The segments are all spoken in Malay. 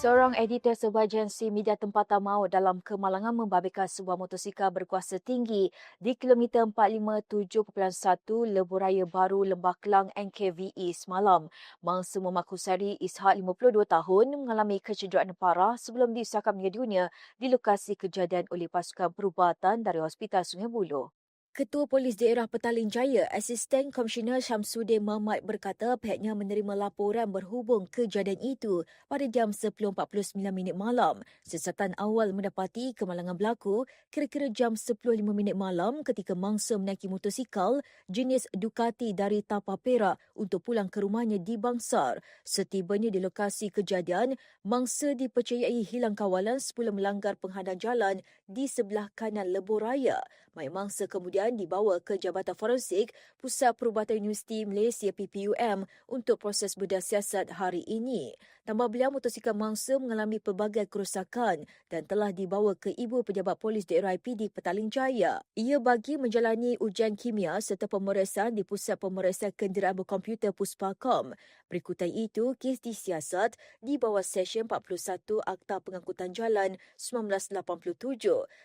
Seorang editor sebuah agensi media tempatan maut dalam kemalangan membabitkan sebuah motosikal berkuasa tinggi di kilometer 457.1 Lebuh Baru Lembah Kelang NKVE semalam. Mangsa Memakusari Ishak 52 tahun mengalami kecederaan parah sebelum disahkan meninggal dunia di lokasi kejadian oleh pasukan perubatan dari Hospital Sungai Buloh. Ketua Polis Daerah Petaling Jaya, Asisten Komisioner Syamsuddin Mahmud berkata pihaknya menerima laporan berhubung kejadian itu pada jam 10.49 minit malam. Siasatan awal mendapati kemalangan berlaku kira-kira jam 10.05 minit malam ketika mangsa menaiki motosikal jenis Ducati dari Tapa Perak untuk pulang ke rumahnya di Bangsar. Setibanya di lokasi kejadian, mangsa dipercayai hilang kawalan sebelum melanggar penghadang jalan di sebelah kanan Lebuh Raya. Mai mangsa kemudian dibawa ke Jabatan Forensik Pusat Perubatan Universiti Malaysia PPUM untuk proses bedah siasat hari ini. Tambah beliau, motosikal mangsa mengalami pelbagai kerosakan dan telah dibawa ke Ibu Pejabat Polis Daerah IPD Petaling Jaya. Ia bagi menjalani ujian kimia serta pemeriksaan di Pusat Pemeriksaan Kenderaan Berkomputer Puspakom. Berikutan itu, kes disiasat di bawah Seksyen 41 Akta Pengangkutan Jalan 1987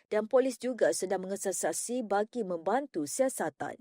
dan polis juga sedang mengesah saksi bagi membantu siasatan.